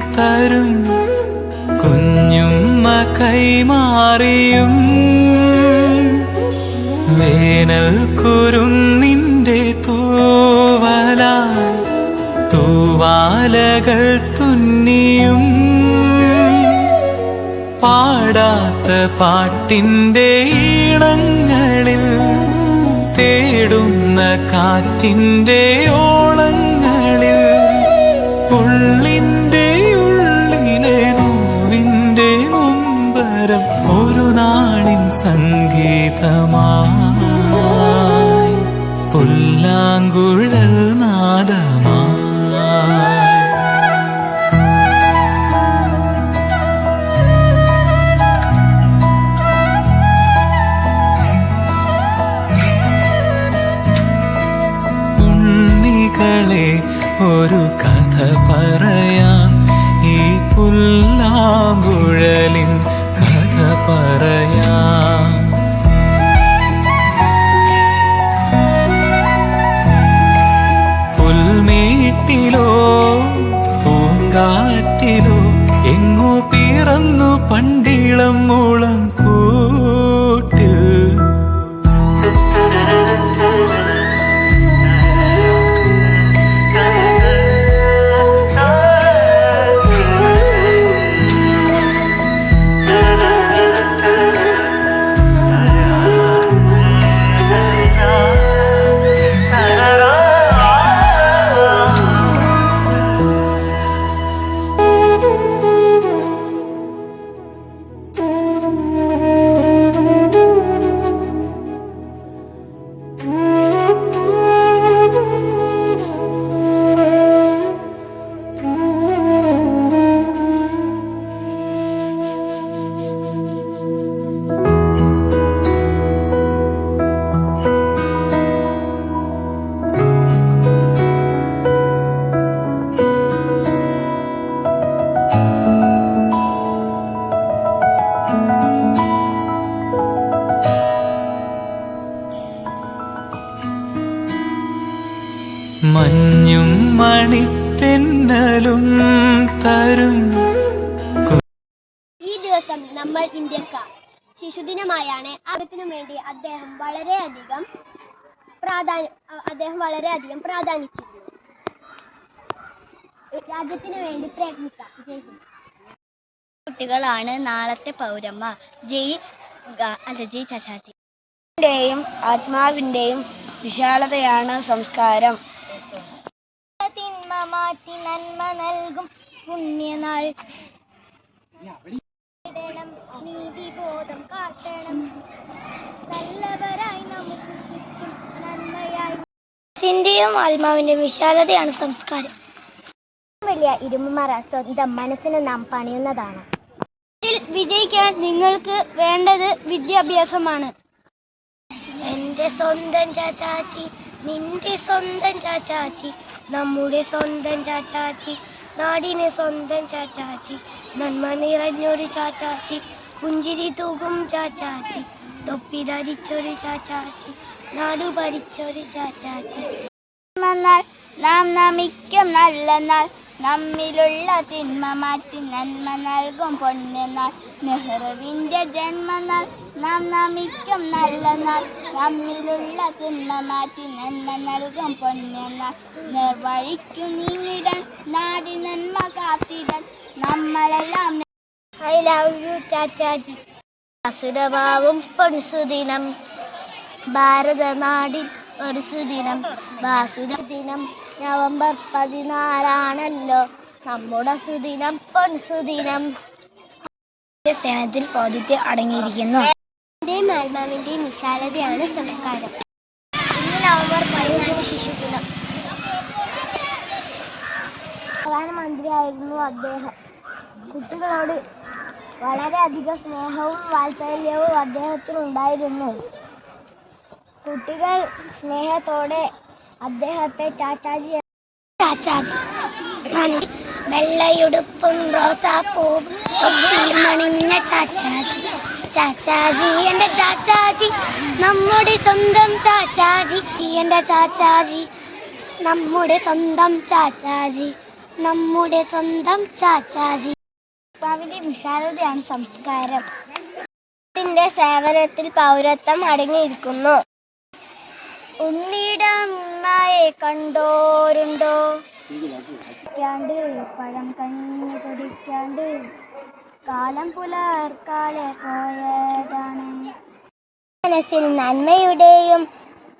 തരും. കുഞ്ഞുമ്മ കൈമാറിയും വേനൽ കുരുന്നിന്റെ തൂവല തൂവാലകൾ തുന്നിയും. പാടാത്ത പാട്ടിന്റെ ഈണങ്ങളിൽ തേടുന്ന കാറ്റിന്റെ ഓളങ്ങളിൽ ഉള്ളിന്റെ സംഗീതമായി പുല്ലാങ്കുഴൽ നാദമായി. ഉണ്ണികളെ ഒരു കഥ പറയാം ഈ പുല്ലാങ്കുഴലിൻ കഥ പറയാം മണിത്തെന്നലും തരും. ഈ ദിവസം നമ്മൾ ഇന്ത്യക്കാർ ശിശുദിനമായാണ് അതിനു വേണ്ടി അദ്ദേഹം വളരെയധികം പ്രാധാന്യം അദ്ദേഹം വളരെയധികം പ്രാധാന്യിച്ചിരുന്നു രാജ്യത്തിന് വേണ്ടി പ്രയത്നിക്കാം. കുട്ടികളാണ് നാളത്തെ പൗരന്മാർ ജയ് അല്ല ജയ് ചശാജി ആത്മാവിന്റെയും ആത്മാവിന്റെയും വിശാലതയാണ് സംസ്കാരം. മാറ്റി നന്മ നൽകും. പുണ്യനാൾ. നീതിബോധം കാട്ടണം. നല്ലവരായി നമുക്ക് ചുറ്റും നന്മയായി. ആത്മാവിന്റെയും വിശാലതയാണ് സംസ്കാരം. വലിയ ഇരുമ്പുമറ സ്വന്തം മനസ്സിന് നാം പണിയുന്നതാണ്. വിജയിക്കാൻ നിങ്ങൾക്ക് വേണ്ടത് വിദ്യാഭ്യാസമാണ്. എന്റെ സ്വന്തം ചാച്ചാച്ചി നിന്റെ സ്വന്തം ചാച്ചാച്ചി നമ്മുടെ സ്വന്തം ചാച്ചാച്ചി നാടിന് സ്വന്തം ചാച്ചാച്ചി നന്മ നിറഞ്ഞൊരു ചാച്ചാച്ചി പുഞ്ചിരി തൂകും ചാച്ചാച്ചി തൊപ്പി ധരിച്ചൊരു ചാച്ചാച്ചി നാടു ഭരിച്ചൊരു ചാച്ചാച്ചി. നാം നമിക്കും നല്ല നാൾ. നമ്മിലുള്ള തിന്മ മാറ്റി നന്മ നൽകും പൊന്നുനാൾ നെഹ്റുവിന്റെ ജന്മനാൾ നാം നമിക്കും നല്ല നാൾ. നമ്മിലുള്ള തിന്മ മാറ്റി നന്മ നൽകും പൊന്നുനാൾ നിർവഴിക്കു നീങ്ങിടാൻ നാടി നന്മ കാത്തിടാൻ. നമ്മളെല്ലാം ഐ ലവ് യു ചാച്ചാജി അസുരഭാവും പൊൻസുദിനം. ഭാരതനാടി ഒരു സുദിനം. വാസുര ദിനം. നവംബർ പതിനാലാണല്ലോ. നമ്മുടെ സുദിനം പൊൻ സുദിനം. സേനത്തിൽ പൗതിത്യം അടങ്ങിയിരിക്കുന്നു. എന്റെയും ആത്മാവിന്റെയും വിശാലതയാണ് സംസ്കാരം. ഇന്ന് നവംബർ പതിനഞ്ചിന് ശിശുദിനം. പ്രധാനമന്ത്രിയായിരുന്നു അദ്ദേഹം. കുട്ടികളോട് വളരെയധികം സ്നേഹവും വാത്സല്യവും അദ്ദേഹത്തിനുണ്ടായിരുന്നു. കുട്ടികൾ സ്നേഹത്തോടെ അദ്ദേഹത്തെ ചാച്ചാജി ചാച്ചാജി. വെള്ളയുടുപ്പും റോസാപ്പൂവും ചാച്ചാജി. ചാച്ചാജി എന്റെ ചാച്ചാജി. നമ്മുടെ സ്വന്തം ചാച്ചാജി. എന്റെ ചാച്ചാജി. നമ്മുടെ സ്വന്തം ചാച്ചാജി. നമ്മുടെ സ്വന്തം ചാച്ചാജി. ആത്മാവിന്റെ വിശാലതയാണ് സംസ്കാരം. സേവനത്തിൽ പൗരത്വം അടങ്ങിയിരിക്കുന്നു. ഉണ്ണിയുടെ ഉമ്മയെ കണ്ടോരുണ്ടോ? ണ്ട് പഴം കഞ്ഞി കുടിക്കാണ്ട് കാലം പുലർക്കാലെ പോയതാണ്. മനസ്സിൽ നന്മയുടെയും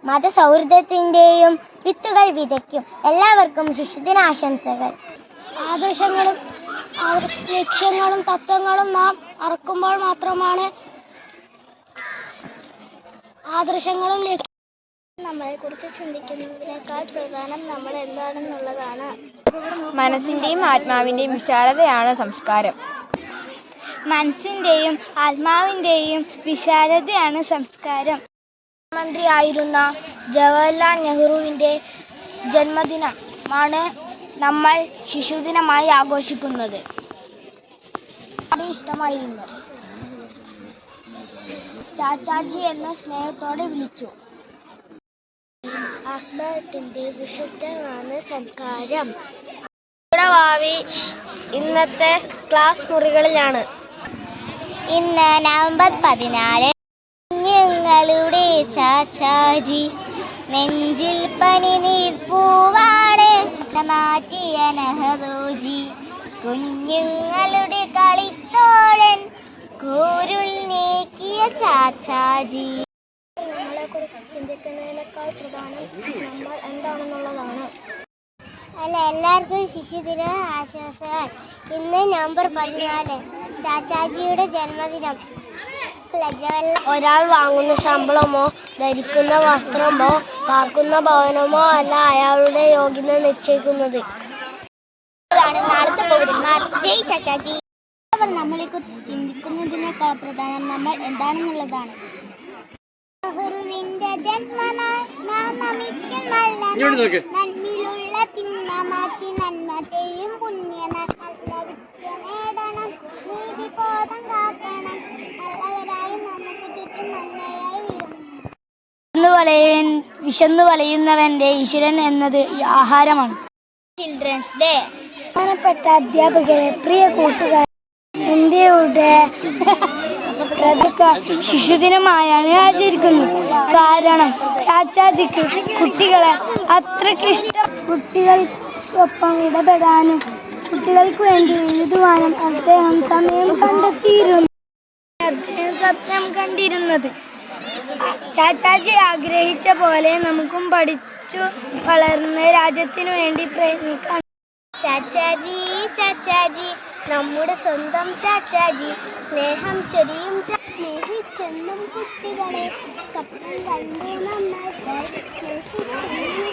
മതസൗഹൃദത്തിന്റെയും വിത്തുകൾ വിതയ്ക്കും. എല്ലാവർക്കും ശിശുദിനാശംസകൾ ആദർശങ്ങളും ലക്ഷ്യങ്ങളും തത്വങ്ങളും നാം അറക്കുമ്പോൾ മാത്രമാണ് ആദർശങ്ങളും ലക്ഷ്യ- നമ്മളെ കുറിച്ച് ചിന്തിക്കുന്നതിനേക്കാൾ പ്രധാനം നമ്മൾ എന്താണെന്നുള്ളതാണ്. മനസ്സിന്റെയും ആത്മാവിന്റെയും വിശാലതയാണ് സംസ്കാരം. മനസ്സിന്റെയും ആത്മാവിന്റെയും വിശാലതയാണ് സംസ്കാരം. മന്ത്രിയായിരുന്ന ജവഹർലാൽ നെഹ്റുവിന്റെ ജന്മദിനമാണ് നമ്മൾ ശിശുദിനമായി ആഘോഷിക്കുന്നത്. ഇഷ്ടമായിരുന്നു. ചാച്ചാജി എന്ന സ്നേഹത്തോടെ വിളിച്ചു. ആത്മാവത്തിന്റെ വിശുദ്ധമാണ് സംസ്കാരം ഭാവി ഇന്നത്തെ ക്ലാസ് മുറികളിലാണ്. ഇന്ന് നവംബർ പതിനാല്. കുഞ്ഞുങ്ങളുടെ ചാച്ചാജി നെഞ്ചിൽ പനി നീർപ്പൂവാണ്. മാറ്റിയ നെഹ്റൂജി കുഞ്ഞുങ്ങളുടെ കളിത്തോളൻ കൂരുൾ നീക്കിയ ചാച്ചാജി. കുറിച്ച് ചിന്തിക്കുന്നതിനേക്കാൾ പ്രധാനം നമ്മൾ എന്താണെന്നുള്ളതാണ്. അല്ല എല്ലാവർക്കും ശിശുദിന ആശംസകൾ. ഇന്ന് നവംബർ പതിനാല് ചാച്ചാജിയുടെ ജന്മദിനം. ഒരാൾ വാങ്ങുന്ന ശമ്പളമോ ധരിക്കുന്ന വസ്ത്രമോ പാർക്കുന്ന ഭവനമോ അല്ല അയാളുടെ യോഗ്യത നിശ്ചയിക്കുന്നത്. ജയ് ചാച്ചാജി. അവർ നമ്മളെ കുറിച്ച് ചിന്തിക്കുന്നതിനേക്കാൾ പ്രധാനം നമ്മൾ എന്താണെന്നുള്ളതാണ്. നെഹ്റുവിന്റെ ജന്മനാൾ നാം നമിക്കും നല്ല നന്മയിലുള്ള തിന്മ മാറ്റി നന്മ. ചെയ്യും പുണ്യനാൾ നല്ല വിദ്യ നേടണം. നീതി ബോധം കാക്കണം. നല്ലവരായി നമുക്ക് ചുറ്റും നന്മയായി വലയൻ വിശന്നു വലയുന്നവന്റെ ഈശ്വരൻ എന്നത് ആഹാരമാണ്. ചിൽഡ്രൻസ് ഡേ ബഹുമാനപ്പെട്ട അധ്യാപകരെ പ്രിയ കൂട്ടുകാർ ഇന്ത്യയുടെ ശിശുദിനമായാണ് ആചരിക്കുന്നത്. കാരണം ചാച്ചാജിക്ക് കുട്ടികളെ അത്രയ്ക്ക് ഇഷ്ടം കുട്ടികൾക്കൊപ്പം ഇടപെടാനും കുട്ടികൾക്ക് വേണ്ടി എഴുതുവാനും അദ്ദേഹം സമയം കണ്ടെത്തിയിരുന്നു. അദ്ദേഹം സ്വപ്നം കണ്ടിരുന്നത്. ചാച്ചാജി ആഗ്രഹിച്ച പോലെ നമുക്കും പഠിച്ചു വളർന്ന് രാജ്യത്തിനു വേണ്ടി പ്രയത്നിക്കാം ചാച്ചാജി ചാച്ചാജി. നമ്മുടെ സ്വന്തം ചാച്ചാജി സ്നേഹം ചൊരിയും സ്നേഹിച്ചെന്നും കുട്ടികളെ സ്വപ്നം കണ്ടു നമ്മൾ സ്നേഹിച്ചെന്നും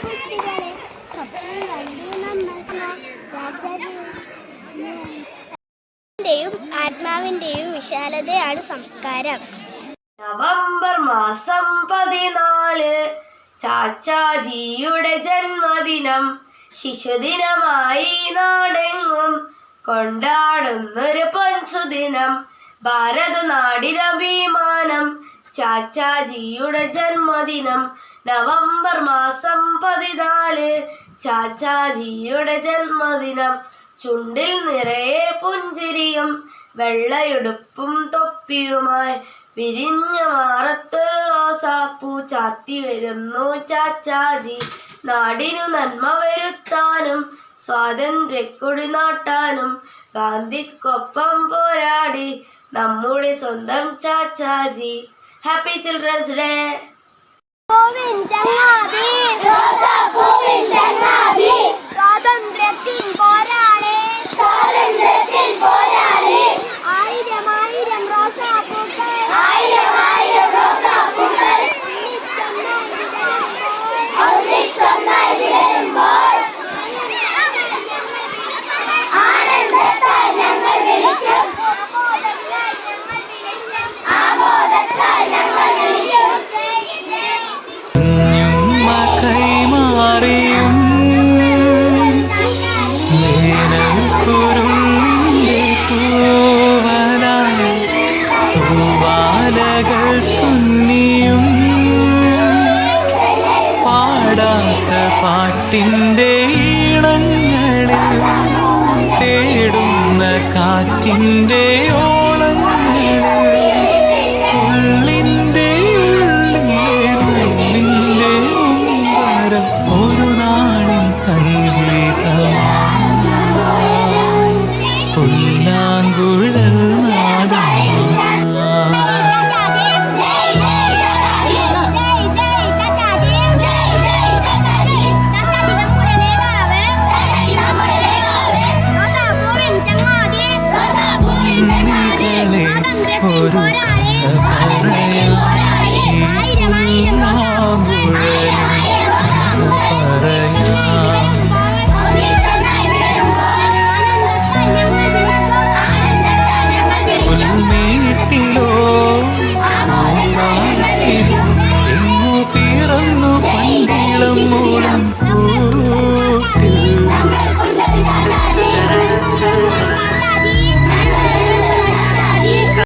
കുട്ടികളെ സ്വപ്നം കണ്ടു ചാച്ചാജി ന്റെയും ആത്മാവിന്റെയും വിശാലതയാണ് സംസ്കാരം. നവംബർ മാസം പതിനാല് ചാച്ചാജിയുടെ ജന്മദിനം. ശിശുദിനമായി കൊണ്ടാടുന്നൊരു പൊൻസുദിനം ഭാരതനാടിനഭിമാനം ചാച്ചാജിയുടെ ജന്മദിനം നവംബർ മാസം പതിനാല് ചാച്ചാജിയുടെ ജന്മദിനം. ചുണ്ടിൽ നിറയെ പുഞ്ചിരിയും വെള്ളയുടുപ്പും തൊപ്പിയുമായി വിരിഞ്ഞ മാറത്തൊരു റോസാപ്പൂ ചാത്തി വരുന്നു ചാച്ചാജി. നാടിനു നന്മ വരുത്താനും സ്വാതന്ത്ര്യക്കൊടി നാട്ടാനും ഗാന്ധിക്കൊപ്പം പോരാടി നമ്മുടെ സ്വന്തം ചാച്ചാജി. ഹാപ്പി ചിൽഡ്രൻസ് ഡേ പൂവിൻ ചങ്ങാതി നിന്റെ ഈണങ്ങളിൽ തേടുന്ന കാറ്റിന്റെയോ